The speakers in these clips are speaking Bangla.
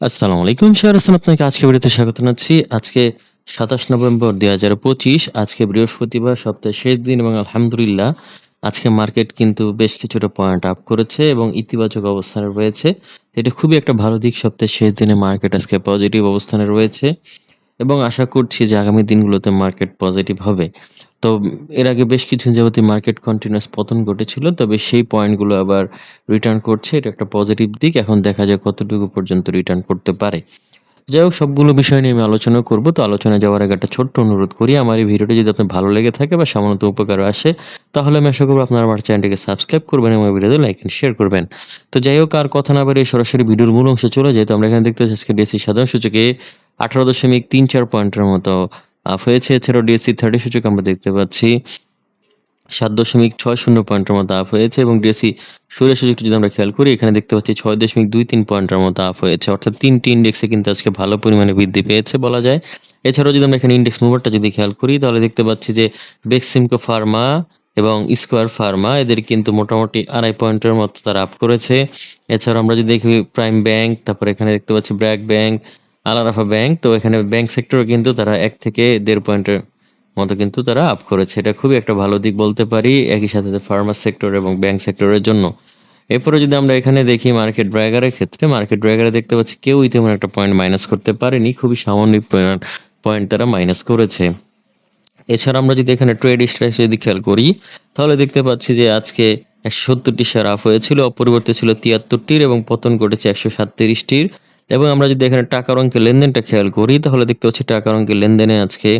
আসসালামু আলাইকুম শেয়ার হাসান আপনাকে আজকে ভিডিওতে স্বাগত জানাচ্ছি। আজকে সাতাশ নভেম্বর দুই হাজার পঁচিশ, আজকে বৃহস্পতিবার, সপ্তাহের শেষ দিন এবং আলহামদুলিল্লাহ আজকে মার্কেট কিন্তু বেশ কিছুটা পয়েন্ট আপ করেছে এবং ইতিবাচক অবস্থানে রয়েছে। এটা খুবই একটা ভালো দিক, সপ্তাহের শেষ দিনে মার্কেট আজকে পজিটিভ অবস্থানে রয়েছে। এবং আশা করছি যে আগামী দিনগুলোতে মার্কেট পজিটিভ হবে। তো এর আগে বেশ কিছু যাবতীয় মার্কেট কন্টিনিউয়াস পতন ঘটেছিল, তবে সেই পয়েন্টগুলো আবার রিটার্ন করছে, এটা একটা পজিটিভ দিক। এখন দেখা যায় কতটুকু পর্যন্ত রিটার্ন করতে পারে। যাই হোক, সবগুলো বিষয় নিয়ে আমি আলোচনা করব। তো আলোচনা যাওয়ার আগে একটা ছোট্ট অনুরোধ করি, আমার এই ভিডিওটি যদি আপনার ভালো লেগে থাকে বা সামান্য উপকার আসে, তাহলে আমি আশা করব আপনারা আমার চ্যানেলটিকে সাবস্ক্রাইব করবেন এবং ভিডিওতে লাইক এন্ড শেয়ার করবেন। তো যাই হোক, আর কথা না বাড়িয়ে সরাসরি ভিডিওর মূল অংশে চলে যাই। তো আমরা এখানে দেখতে পাচ্ছি আজকে ডিএসসি সাধারণ সূচকে আঠারো দশমিক তিন চার পয়েন্টের মতো হয়েছে। এছাড়াও ডিএসসি থার্টি সূচক আমরা দেখতে পাচ্ছি। সাত দশমিক ছয় শূন্য পয়েন্টের মতো আপ হয়েছে এবং ডিএসসি সূর্য সূচকটি যদি আমরা খেয়াল করি, এখানে দেখতে পাচ্ছি ছয় দশমিক দুই তিন পয়েন্টের মতো আপ হয়েছে। অর্থাৎ তিনটি ইন্ডেক্সে কিন্তু আজকে ভালো পরিমাণে বৃদ্ধি পেয়েছে বলা যায়। এছাড়াও যদি আমরা এখানে ইন্ডেক্স মুভারটা যদি খেয়াল করি, তাহলে দেখতে পাচ্ছি যে বেক্সিমকো ফার্মা এবং স্কোয়ার ফার্মা এদের কিন্তু মোটামুটি আড়াই পয়েন্টের মতো তারা আপ করেছে। এছাড়াও আমরা যদি দেখি প্রাইম ব্যাংক তারপর এখানে দেখতে পাচ্ছি ব্র্যাক ব্যাংক আলারাফা ব্যাংক, তো এখানে ব্যাংক সেক্টরে কিন্তু তারা এক থেকে দেড় পয়েন্টের মতো কিন্তু তারা আপ করেছে। এটা খুবই একটা ভালো দিক বলতে পারি, একই সাথে ফার্মার সেক্টর এবং ব্যাংক সেক্টরের জন্য। এরপরে যদি আমরা এখানে দেখি মার্কেট ড্রাইগারের ক্ষেত্রে মার্কেট ড্রাইগারে দেখতে পাচ্ছি কেউই তেমন একটা পয়েন্ট মাইনাস করতে পারেনি, খুবই সামান্য পয়েন্ট তারা মাইনাস করেছে। এছাড়া আমরা যদি এখানে ট্রেড স্ট্রাইক যদি খেয়াল করি, তাহলে দেখতে পাচ্ছি যে আজকে একশো সত্তরটি শেয়ার আপ হয়েছিল অপরিবর্তিত ছিল তিয়াত্তরটির এবং পতন ঘটেছে একশো সাতত্রিশটির। এবং আমরা যদি এখানে টাকার অঙ্কের লেনদেনটা খেয়াল করি, তাহলে দেখতে পাচ্ছি টাকার অঙ্কের লেনদেনে আজকে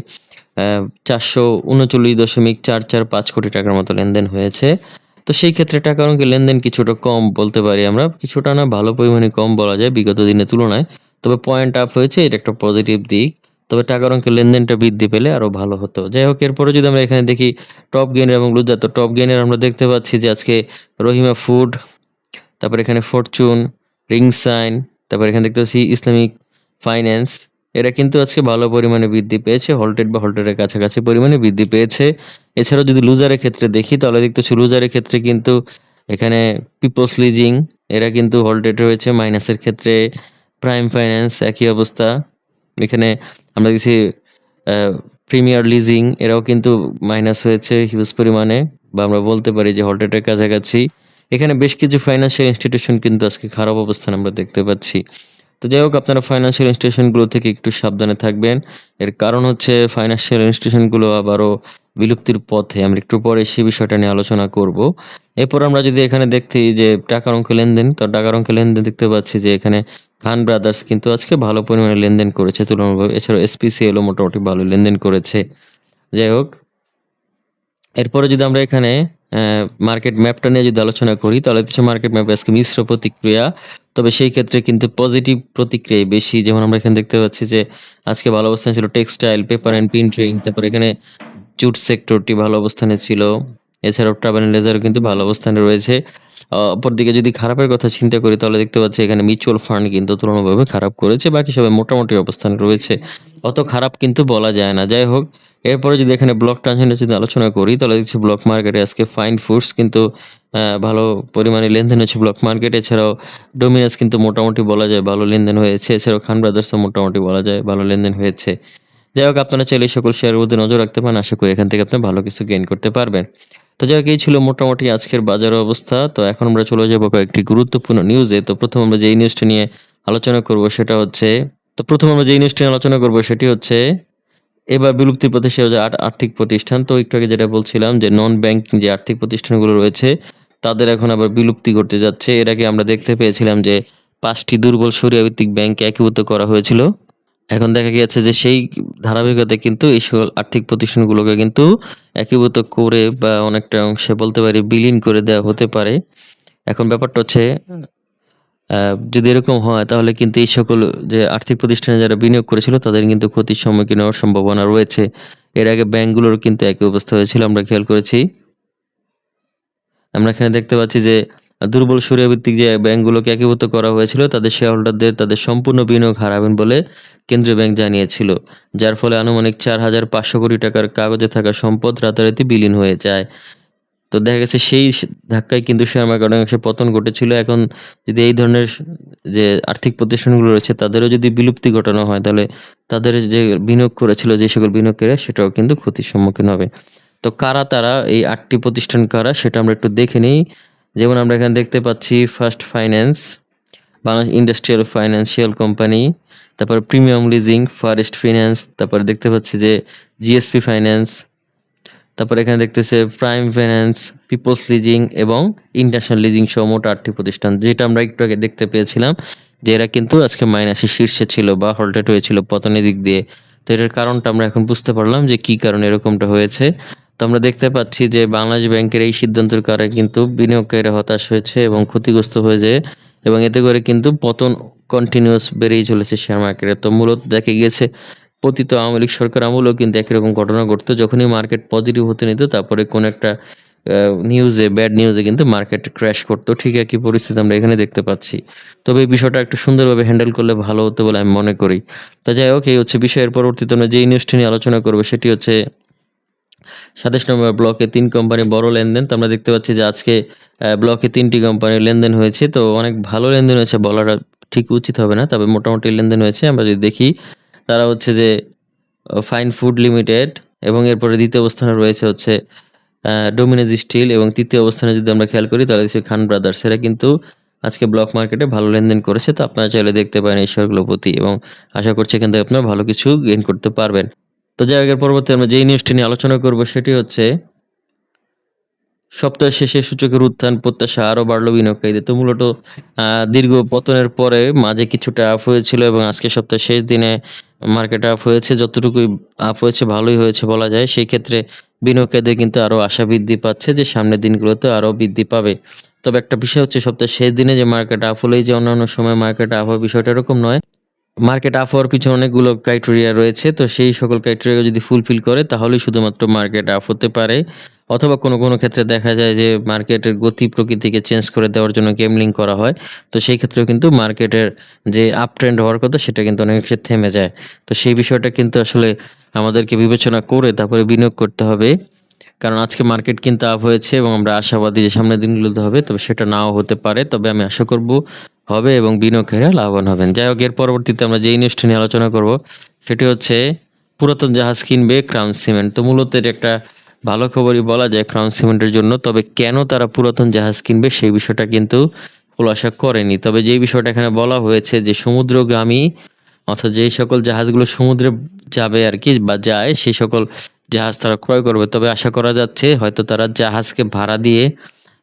চারশো উনচল্লিশ দশমিক চার চার পাঁচ কোটি টাকার মতো লেনদেন হয়েছে। তো সেই ক্ষেত্রে টাকার অঙ্কের লেনদেন কিছুটা কম বলতে পারি আমরা। কিছুটা না ভালো পরিমাণে কম বলা যায় বিগত দিনের তুলনায়। তবে পয়েন্ট আপ হয়েছে, এটা একটা পজিটিভ দিক। তবে টাকার অঙ্কের লেনদেনটা বৃদ্ধি পেলে আরও ভালো হতো। যাই হোক, এরপরে যদি আমরা এখানে দেখি টপ গেইনের এবং লুজার তো টপ গেনের আমরা দেখতে পাচ্ছি যে আজকে রহিমা ফুড তারপর এখানে ফরচুন রিং সাইন তারপর এখানে দেখতে পাচ্ছি ইসলামিক ফাইন্যান্স এরা কিন্তু আজকে ভালো পরিমাণে বৃদ্ধি পেয়েছে হলটেড বা হলটেডের কাছাকাছি পরিমাণে বৃদ্ধি পেয়েছে। এছাড়াও যদি লুজারের ক্ষেত্রে দেখি, তাহলে দেখতে পাচ্ছি লুজারের ক্ষেত্রে কিন্তু এখানে পিপলস লিজিং এরা কিন্তু হলটেড রয়েছে। মাইনাসের ক্ষেত্রে প্রাইম ফাইন্যান্স একই অবস্থা। এখানে আমরা দেখছি প্রিমিয়ার লিজিং এরাও কিন্তু মাইনাস হয়েছে হিউজ পরিমাণে। বা আমরা বলতে পারি যে হলটেডের কাছাকাছি। এখানে বেশ কিছু ফাইন্যান্সিয়াল ইনস্টিটিউশন কিন্তু আজকে খারাপ অবস্থান আমরা দেখতে পাচ্ছি। তো যাই হোক, আপনারা ফাইন্যান্সিয়াল ইনস্টিটিউশনগুলো থেকে একটু সাবধানে থাকবেন। এর কারণ হচ্ছে ফাইন্যান্সিয়াল ইনস্টিটিউশনগুলো আবারও বিলুপ্তির পথে। আমরা একটু পরে সেই বিষয়টা নিয়ে আলোচনা করব। এরপর আমরা যদি এখানে দেখি যে টাকার অঙ্ক লেনদেন, তো টাকার অঙ্ক লেনদেন দেখতে পাচ্ছি যে এখানে খান ব্রাদার্স কিন্তু আজকে ভালো পরিমাণে লেনদেন করেছে তুলনামূলক এছাড়াও এসপিসিএলও মোটামুটি ভালো লেনদেন করেছে। যাই হোক, এরপরে যদি আমরা এখানে মার্কেট ম্যাপটা নিয়ে যদি আলোচনা করি, তাহলে হচ্ছে মার্কেট ম্যাপে আজকে মিশ্র প্রতিক্রিয়া। তবে সেই ক্ষেত্রে কিন্তু পজিটিভ প্রতিক্রিয়া বেশি। যেমন আমরা এখানে দেখতে পাচ্ছি যে, আজকে ভালো অবস্থানে ছিল টেক্সটাইল পেপার অ্যান্ড প্রিন্টিং তারপর এখানে জুট সেক্টরটি ভালো অবস্থানে ছিল। এছাড়াও ট্রাভেল অ্যান্ড লেজারও কিন্তু ভালো অবস্থানে রয়েছে। অপরদিকে যদি খারাপের কথা চিন্তা করি, তাহলে দেখতে পাচ্ছি এখানে মিউচুয়াল ফান্ড কিন্তু তুলনাভাবে খারাপ করেছে। বাকি সবাই মোটামুটি অবস্থানে রয়েছে। অত খারাপ কিন্তু বলা যায় না। যাই হোক এরপরে যদি এখানে ব্লক ট্রানজেকশনের যদি আলোচনা করি, তাহলে দেখছি ব্লক মার্কেটে আজকে ফাইন ফুডস কিন্তু ভালো পরিমাণে লেনদেন হয়েছে ব্লক মার্কেট এছাড়াও ডোমিনাস কিন্তু মোটামুটি বলা যায় ভালো লেনদেন হয়েছে। এছাড়াও খান ব্রাদার্সও মোটামুটি বলা যায় ভালো লেনদেন হয়েছে। যাই হোক, আপনারা চাইলে সকল শেয়ারের মধ্যে নজর রাখতে পারেন। আশা করি এখান থেকে আপনি ভালো কিছু গেইন করতে পারবেন। তো যাই হোক, এই ছিল মোটামুটি আজকের বাজার অবস্থা। তো এখন আমরা চলে যাব কয়েকটি গুরুত্বপূর্ণ নিউজে তো প্রথম আমরা যে নিউজটা নিয়ে আলোচনা করব সেটা হচ্ছে, তো প্রথম আমরা যে নিউজটি আলোচনা করব সেটি হচ্ছে এবার বিলুপ্তির পথে সে আর্থিক প্রতিষ্ঠান, তো একটু আগে যেটা বলছিলাম যে নন ব্যাংকিং যে আর্থিক প্রতিষ্ঠানগুলো রয়েছে, তাদের এখন আবার বিলুপ্তি করতে যাচ্ছে। এর আগে আমরা দেখতে পেয়েছিলাম যে পাঁচটি দুর্বল সরিয়া ভিত্তিক ব্যাংকে একীভূত করা হয়েছিল। এখন দেখা গিয়েছে যে সেই ধারাবাহিকতায় কিন্তু এই সকল আর্থিক প্রতিষ্ঠানগুলোকে কিন্তু একীভূত করে বা অনেকটা অংশে বলতে পারি বিলীন করে দেওয়া হতে পারে। এখন ব্যাপারটা হচ্ছে যদি এরকম হয়, তাহলে কিন্তু এই সকল যে আর্থিক প্রতিষ্ঠানে যারা বিনিয়োগ করেছিল, তাদের কিন্তু ক্ষতির সম্মুখীন হওয়ার সম্ভাবনা রয়েছে। এর আগে ব্যাংকগুলোর কিন্তু একই অবস্থা হয়েছিল, আমরা খেয়াল করেছি। আমরা এখানে দেখতে পাচ্ছি যে, দুর্বল সরিয়া ভিত্তিক যে ব্যাংকগুলোকে একীভূত করা হয়েছিল, তাদের শেয়ার হোল্ডারদের তাদের সম্পূর্ণ বিনিয়োগ হারাবেন বলে কেন্দ্রীয় ব্যাংক জানিয়েছিল, যার ফলে আনুমানিক চার হাজার পাঁচশো কোটি টাকার কাগজে থাকা সম্পদ রাতারাতি বিলীন হয়ে যায়। তো দেখা গেছে সেই ধাক্কায় কিন্তু শেয়ার মার্কেট অনেকাংশে পতন ঘটেছিল। এখন যদি এই ধরনের যে আর্থিক প্রতিষ্ঠানগুলো রয়েছে, তাদেরও যদি বিলুপ্তি ঘটানো হয়, তাহলে তাদের যে বিনিয়োগ করেছিল, যে সকল বিনিয়োগকারীরা, সেটাও কিন্তু ক্ষতির সম্মুখীন হবে। তো কারা তারা এই আটটি প্রতিষ্ঠান কারা, সেটা আমরা একটু দেখে নিই। যেমন আমরা এখানে দেখতে পাচ্ছি first finance, Bangladesh industrial financial company, তারপর প্রিমিয়াম লিজিং, ফরেস্ট ফিন্যান্স, তারপরে দেখতে পাচ্ছি যে জিএসপি ফাইন্যান্স তারপর এখানে দেখতেছে প্রাইম ফাইন্যান্স পিপলস লিজিং এবং ইন্টারন্যাশনাল লিজিং সহ মোট আটটি প্রতিষ্ঠান, যেটা আমরা একটু আগে দেখতে পেয়েছিলাম যে এরা কিন্তু আজকে মাইনাসের শীর্ষে ছিল বা হল্টেড হয়েছিল পতনের দিক দিয়ে। তো এটার কারণটা আমরা এখন বুঝতে পারলাম যে কি কারণে এরকমটা হয়েছে। তো আমরা দেখতে পাচ্ছি যে বাংলাদেশ ব্যাংকের এই সিদ্ধান্তের কারণে কিন্তু বিনিয়োগকারীরা হতাশ হয়েছে এবং ক্ষতিগ্রস্ত হয়ে যায় এবং এতে করে কিন্তু পতন কন্টিনিউয়াস বেড়েই চলেছে শেয়ার মার্কেটে তো মূলত দেখা গিয়েছে পতিত আওয়ামী লীগ সরকার আমলেও কিন্তু একই রকম ঘটনা ঘটতো। যখনই মার্কেট পজিটিভ হতে নিত, তারপরে কোন একটা নিউজে ব্যাড নিউজে কিন্তু মার্কেট ক্র্যাশ করতো। ঠিক একই পরিস্থিতি আমরা এখানে দেখতে পাচ্ছি। তবে এই বিষয়টা একটু সুন্দরভাবে হ্যান্ডেল করলে ভালো হতো বলে আমি মনে করি। তো যাই হোক, এই হচ্ছে বিষয়ের পরবর্তীতে আমরা যে নিউজটি নিয়ে আলোচনা করব, সেটি হচ্ছে সাতাশ নম্বর ব্লকে তিন কোম্পানি বড় লেনদেন। তো আমরা দেখতে পাচ্ছি যে আজকে ব্লকে তিনটি কোম্পানির লেনদেন হয়েছে। তো অনেক ভালো লেনদেন হয়েছে বলাটা ঠিক উচিত হবে না, তবে মোটামুটি লেনদেন হয়েছে। আমরা যদি দেখি তারা হচ্ছে যে ফাইন ফুড লিমিটেড এবং এরপরে দ্বিতীয় অবস্থানে রয়েছে হচ্ছে ডোমিনেজ স্টিল এবং তৃতীয় অবস্থানে যদি আমরা খেয়াল করি তাহলে হচ্ছে খান ব্রাদার্স এরা কিন্তু আজকে ব্লক মার্কেটে ভালো লেনদেন করেছে। তো আপনারা চাইলে দেখতে পারেন এই শেয়ারগুলোর প্রতি এবং আশা করছি এখান থেকে আপনারা ভালো কিছু গেইন করতে পারবেন। তো যাই এর পরবর্তী আমরা যেই নিউজটি নিয়ে আলোচনা করব সেটি হচ্ছে, সপ্তাহের শেষে সূচকের উত্থান, প্রত্যাশা আরও বাড়লো বিনিয়োগকারীদের। তো মূলত দীর্ঘ পতনের পরে মাঝে কিছুটা আপ হয়েছিল এবং আজকে সপ্তাহের শেষ দিনে মার্কেট আপ হয়েছে, যতটুকুই আপ হয়েছে, ভালোই হয়েছে বলা যায়। সেই ক্ষেত্রে বিনিয়োগকারীদের কিন্তু আরও আশা বৃদ্ধি পাচ্ছে যে সামনের দিনগুলোতে আরও বৃদ্ধি পাবে। তবে একটা বিষয় হচ্ছে, সপ্তাহের শেষ দিনে যে মার্কেট আপ হলেই যে অন্যান্য সময় মার্কেট আপ হওয়ার বিষয়টা এরকম নয়। মার্কেট আপ হওয়ার পিছনে অনেকগুলো ক্রাইটেরিয়া রয়েছে, তো সেই সকল ক্রাইটেরিয়া যদি ফুলফিল করে, তাহলেই শুধুমাত্র মার্কেট আপ হতে পারে। অথবা কোনো কোনো ক্ষেত্রে দেখা যায় যে মার্কেটের গতি প্রকৃতিকে চেঞ্জ করে দেওয়ার জন্য গেমলিং করা হয়। তো সেই ক্ষেত্রেও কিন্তু মার্কেটের যে আপ ট্রেন্ড হওয়ার কথা, সেটা কিন্তু অনেক ক্ষেত্রে থেমে যায়। তো সেই বিষয়টা কিন্তু আসলে আমাদেরকে বিবেচনা করে তারপরে বিনিয়োগ করতে হবে। কারণ আজকে মার্কেট কিন্তু আপ হয়েছে এবং আমরা আশাবাদী যে সামনের দিনগুলোতে হবে, তবে সেটা নাও হতে পারে। তবে আমি আশা করব হবে এবং বিনিয়োগকারীরা লাভবান হবেন। যাই হোক, এর পরবর্তীতে আমরা যেই নিউজটি নিয়ে আলোচনা করব, সেটি হচ্ছে পুরাতন জাহাজ কিনবে ক্রাউন সিমেন্ট তো মূলত এটা একটা ভালো খবরই বলা যায় ক্রাউন সিমেন্টের জন্য, তবে কেন তারা পুরাতন জাহাজ কিনবে সেই বিষয়টা কিন্তু খোলাসা করেনি। তবে যেই বিষয়টা এখানে বলা হয়েছে যে সমুদ্রগ্রামী অর্থাৎ যেই সকল জাহাজগুলো সমুদ্রে যাবে আর কি বা যায়, সেই সকল জাহাজ তারা ক্রয় করবে। তবে আশা করা যাচ্ছে হয়তো তারা জাহাজকে ভাড়া দিয়ে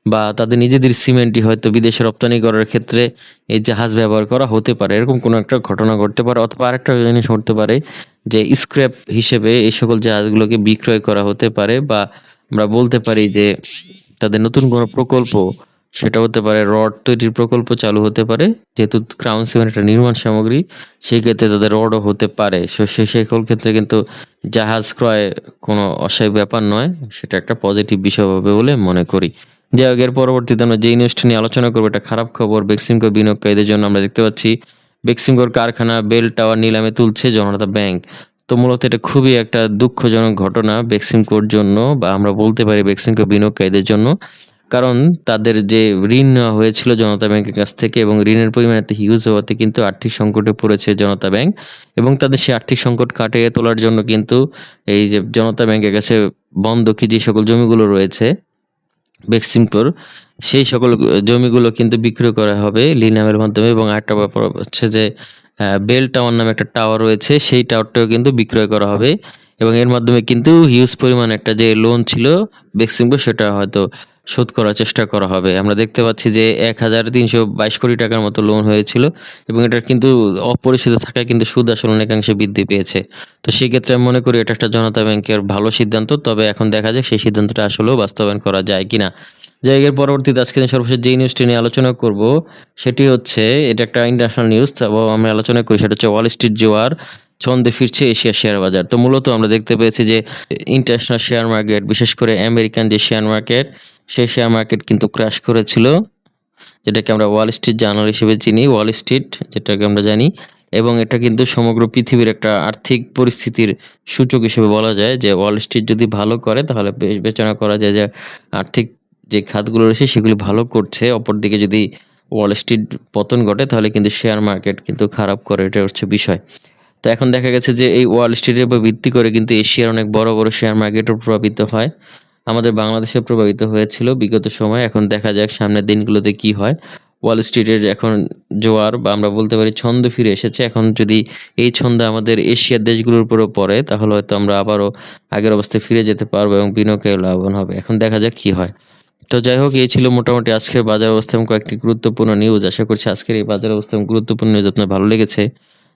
বা তাদের নিজেদের সিমেন্টই হয়তো বিদেশে রপ্তানি করার ক্ষেত্রে এই জাহাজ ব্যবহার করা হতে পারে। এরকম কোনো একটা ঘটনা ঘটতে পারে অথবা আরেকটা জিনিস ঘটতে পারে যে স্ক্র্যাপ হিসেবে এই সকল জাহাজগুলোকে বিক্রয় করা হতে পারে বা আমরা বলতে পারি যে তাদের নতুন কোনো প্রকল্প, সেটা হতে পারে রড তৈরির প্রকল্প চালু হতে পারে, যেহেতু ক্রাউন সিমেন্ট একটা নির্মাণ সামগ্রী, সেই ক্ষেত্রে তাদের রডও হতে পারে। সো সকল ক্ষেত্রে কিন্তু জাহাজ ক্রয় কোনো অস্বাভাবিক ব্যাপার নয়, সেটা একটা পজিটিভ বিষয় হবে বলে মনে করি। যাই হোক, এর পরবর্তীতে আমরা যে নিউজটা নিয়ে আলোচনা করব, এটা খারাপ খবর বেক্সিমকো বিনিয়োগকারীদের জন্য আমরা দেখতে পাচ্ছি বেক্সিমকোর কারখানা, বেল টাওয়ার নিলামে তুলছে জনতা ব্যাংক। তো মূলত এটা খুবই একটা দুঃখজনক ঘটনা বেক্সিমকোর জন্য বা আমরা বলতে পারি বেক্সিমকো বিনিয়োগকারীদের জন্য। কারণ তাদের যে ঋণ নেওয়া হয়েছিল জনতা ব্যাংকের কাছ থেকে এবং ঋণের পরিমাণ এত হিউজ হওয়াতে কিন্তু আর্থিক সংকটে পড়েছে জনতা ব্যাংক এবং তাদের সেই আর্থিক সংকট কাটিয়ে তোলার জন্য কিন্তু এই যে জনতা ব্যাংকের কাছে বন্ধকি যে সকল জমিগুলো রয়েছে বেক্সিমকোর সেই সকল জমিগুলো কিন্তু বিক্রয় করা হবে লিনামের মাধ্যমে এবং আরেকটা ব্যাপার হচ্ছে যে বেল টাওয়ার নামে একটা টাওয়ার রয়েছে, সেই টাওয়ারটাও কিন্তু বিক্রয় করা হবে এবং এর মাধ্যমে কিন্তু হিউজ পরিমাণ একটা যে লোন ছিল বেক্সিমকো সেটা হয়তো শোধ করার চেষ্টা করা হবে। আমরা দেখতে পাচ্ছি যে এক হাজার তিনশো বাইশ কোটি টাকার মতো লোন হয়েছিল এবং এটা কিন্তু অপরিচিত থাকায় কিন্তু সুদ আসলে অনেকাংশে বৃদ্ধি পেয়েছে। তো সেক্ষেত্রে আমি মনে করি এটা একটা জনতা ব্যাংকের ভালো সিদ্ধান্ত, তবে এখন দেখা যাক সেই সিদ্ধান্তটা আসলেও বাস্তবায়ন করা যায় কিনা। জায়গার পরবর্তীতে আজকে সর্বশেষ যে নিউজটি নিয়ে আলোচনা করব, সেটি হচ্ছে, এটা একটা ইন্টারন্যাশনাল নিউজ আমরা আলোচনা করি, সেটা হচ্ছে ওয়াল স্ট্রিট জোয়ার, ছন্দে ফিরছে এশিয়া শেয়ার বাজার। তো মূলত আমরা দেখতে পেয়েছি যে ইন্টারন্যাশনাল শেয়ার মার্কেট বিশেষ করে আমেরিকান যে শেয়ার মার্কেট সেই শেয়ার মার্কেট কিন্তু ক্র্যাশ করেছিল, যেটাকে আমরা ওয়াল স্ট্রিট জার্নাল হিসেবে চিনি ওয়াল স্ট্রিট যেটাকে আমরা জানি, এবং এটা কিন্তু সমগ্র পৃথিবীর একটা আর্থিক পরিস্থিতির সূচক হিসেবে বলা যায়, যে ওয়াল স্ট্রিট যদি ভালো করে, তাহলে বিবেচনা করা যায় যে আর্থিক যে খাতগুলো রয়েছে, সেগুলি ভালো করছে। অপরদিকে যদি ওয়াল স্ট্রিট পতন ঘটে, তাহলে কিন্তু শেয়ার মার্কেট কিন্তু খারাপ করে এটা হচ্ছে বিষয়। তো এখন দেখা গেছে যে এই ওয়াল স্ট্রিটের উপর ভিত্তি করে কিন্তু এশিয়ার অনেক বড় বড় শেয়ার মার্কেটও প্রভাবিত হয়। আমাদের বাংলাদেশে প্রভাবিত হয়েছিল বিগত সময়। এখন দেখা যাক সামনের দিনগুলোতে কি হয়। ওয়াল স্ট্রিটের এখন জোয়ার বা আমরা বলতে পারি ছন্দ ফিরে এসেছে। এখন যদি এই ছন্দ আমাদের এশিয়ার দেশগুলোর উপরও পড়ে, তাহলে হয়তো আমরা আবারও আগের অবস্থায় ফিরে যেতে পারব এবং বিনিয়োগে লাভবান হবে। এখন দেখা যাক কি হয়। তো যাই হোক, এই ছিল মোটামুটি আজকের বাজার অবস্থা এবং কয়েকটি গুরুত্বপূর্ণ নিউজ আশা করছি আজকের এই বাজার অবস্থা এবং গুরুত্বপূর্ণ নিউজ আপনার ভালো লেগেছে।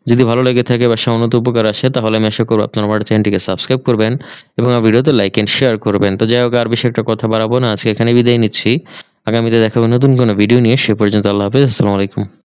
যদি ভালো লেগে থাকে বা সামান্য উপকার আসে, তাহলে আমি আশা করব আপনার আমার চ্যানেলটিকে সাবস্ক্রাইব করবেন এবং আমার ভিডিওতে লাইক অ্যান্ড শেয়ার করবেন। তো যাই হোক, আর বেশি একটা কথা বাড়াবো না, আজকে এখানে বিদায় নিচ্ছি। আগামীতে দেখাবো নতুন কোনো ভিডিও নিয়ে, সে পর্যন্ত আল্লাহ হাফিজ, আসসালামু আলাইকুম।